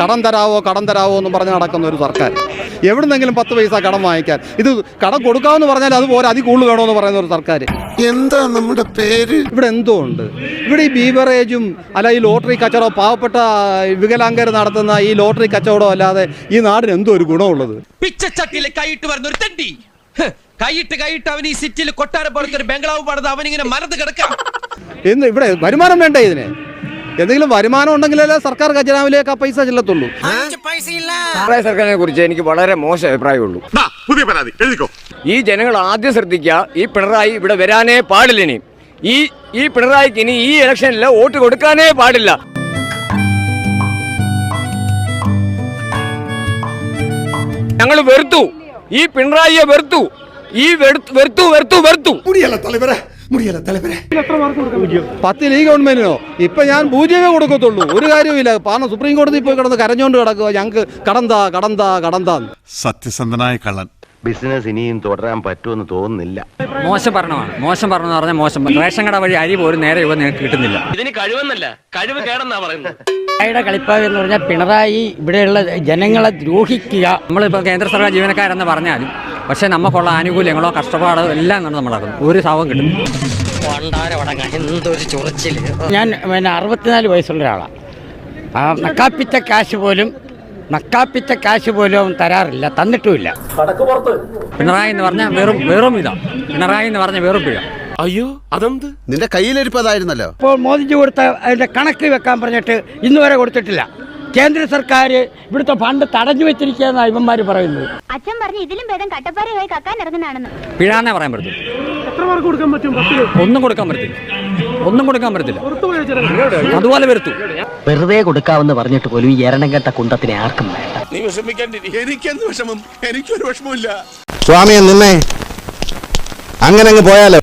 കടം തരാവോ കടം തരാവോ എന്ന് പറഞ്ഞ് നടക്കുന്ന ഒരു സർക്കാർ. എവിടുന്നെങ്കിലും പത്ത് പൈസ കടം വാങ്ങിക്കാൻ. ഇത് കടം കൊടുക്കാമെന്ന് പറഞ്ഞാൽ അത് പോലെ അതി കൂടുതൽ എന്ന് പറയുന്ന ഒരു സർക്കാർ. എന്താ നമ്മുടെ പേര്? ഇവിടെ എന്തോ ഉണ്ട്. ഇവിടെ ഈ ബീവറേജും അല്ല ഈ ലോട്ടറി കച്ചവടം പാവപ്പെട്ട വികലാംഗർ നടത്തുന്ന ഈ ലോട്ടറി കച്ചവടം അല്ലാതെ ഈ നാടിന് എന്തോ ഒരു ഗുണമുള്ളത്? പിച്ചച്ചട്ടിയിലെ കൈയിട്ട് വരുന്ന ഒരു തെണ്ടി കൈയിട്ട് കൈയിട്ട് അവൻ ഈ സിറ്റിയിൽ കൊട്ടാരം പോലത്തെ ഒരു ബംഗ്ലാവ് പണിത് അവനിങ്ങനെ മരത്ത് കിടക്കാം. എന്ന് ഇവിടെ വരുമാനം വേണ്ടേ ഇതിന്? എന്തെങ്കിലും വരുമാനം ഉണ്ടെങ്കിലല്ലേ സർക്കാർ ഖജനാവിലേക്ക് ആ പൈസ ചെല്ലത്തുള്ളൂ. സർക്കാരിനെ കുറിച്ച് എനിക്ക് വളരെ മോശം അഭിപ്രായമുള്ളൂ. പുതിയ പരാതി. എഴുതിക്കോ. ഈ ജനങ്ങൾ ആദ്യം ശ്രദ്ധിക്കുക ഈ പിണറായി ഇവിടെ വരാനേ പാടില്ല ഇനി. ഈ ഈ പിണറായിക്ക് ഇനി ഈ ഇലക്ഷനിൽ വോട്ട് കൊടുക്കാനേ പാടില്ല. ഞങ്ങൾ വെറുത്തു. ഈ പിണറായിയെ വെറുത്തു. ഈ വെറുത്തു വെറുത്തു വെറുത്തു. വെറുത്തു തലവരെ. മുടിയല്ല തലവരെ. പത്തിൽ ഈ ഗവൺമെന്റിനോ? ഇപ്പൊ ഞാൻ പൂജ്യമേ കൊടുക്കത്തുള്ളൂ. ഒരു കാര്യവുമില്ല കാരണം സുപ്രീം കോടതി പോയി കിടന്ന് കരഞ്ഞോണ്ട് കിടക്കുക. ഞങ്ങൾക്ക് കടന്താ കടന്താ കടന്താ സത്യസന്ധനായ കള്ളൻ. ബിസിനസ് ഇനിയും തുടരാൻ പറ്റുമെന്ന് തോന്നുന്നില്ല. മോശം ഭരണമാണ്. മോശം ഭരണം എന്ന് പറഞ്ഞാൽ മോശം റേഷൻ കട വഴി അരി പോലും നേരെ ഇവ നിങ്ങൾക്ക് കിട്ടുന്നില്ല. ഇതിന് കഴിവെന്നല്ല. കഴിവ് കേടെന്നാ പറയുന്നത്. പിണറായിയുടെ കളിപ്പാവ് എന്ന് പറഞ്ഞാൽ പിണറായി ഇവിടെയുള്ള ജനങ്ങളെ ദ്രോഹിക്കുക. നമ്മളിപ്പോൾ കേന്ദ്ര സർക്കാർ ജീവനക്കാരെന്ന് പറഞ്ഞാലും പക്ഷേ നമുക്കുള്ള ആനുകൂല്യങ്ങളോ കഷ്ടപ്പാടോ എല്ലാം കണ്ട് നമ്മൾ നടക്കുന്നു ഒരു സാവം കിട്ടും. ഞാൻ പിന്നെ അറുപത്തിനാല് വയസ്സുള്ള ഒരാളാണ് ആ നക്കാപ്പിച്ച കാശ് പോലും നക്കാപ്പിച്ച കാശ് പോലും അവൻ തരാറില്ല തന്നിട്ടുമില്ല. പിണറായി എന്ന് പറഞ്ഞാൽ വെറും വെറും ഇതാണ് പിണറായി എന്ന് പറഞ്ഞാൽ വെറും പിഴ. അയ്യോ അതെന്ത്? നിന്റെ കയ്യിലിരിപ്പതായിരുന്നല്ലോ ഇപ്പോൾ മോദിജി കൊടുത്ത അതിന്റെ കണക്ക് വെക്കാൻ പറഞ്ഞിട്ട് ഇന്നുവരെ കൊടുത്തിട്ടില്ല. കേന്ദ്ര സർക്കാർ ഇവിടുത്തെ ഫണ്ട് തടഞ്ഞു വെച്ചിരിക്കുകയെന്നാണ് ഇവന്മാർ പറയുന്നത്. അച്ഛൻ പറഞ്ഞു ഇതിലും ഭേദം കട്ടപ്പാറയായി കക്കാൻ ഇറങ്ങുന്നതാണെന്ന്. പിഴ എന്നേ പറയാൻ പറ്റും. ഒന്നും കൊടുക്കാൻ പറ്റില്ല ഒന്നും കൊടുക്കാൻ പറ്റത്തില്ല. അതുപോലെ വരുത്തു. വെറുതെ കൊടുക്കാവെന്ന് പറഞ്ഞിട്ട് പോലും ഈ എരണം കെട്ട കുണ്ടത്തിനെ ആർക്കും വേണ്ട. നീ വിഷമിക്കാണ്ടിരി. എനിക്കെന്ത് വിഷമം? എനിക്കൊരു വിഷമമില്ല സ്വാമിയെ നിന്നെ അങ്ങനെ അങ്ങ് പോയാലോ?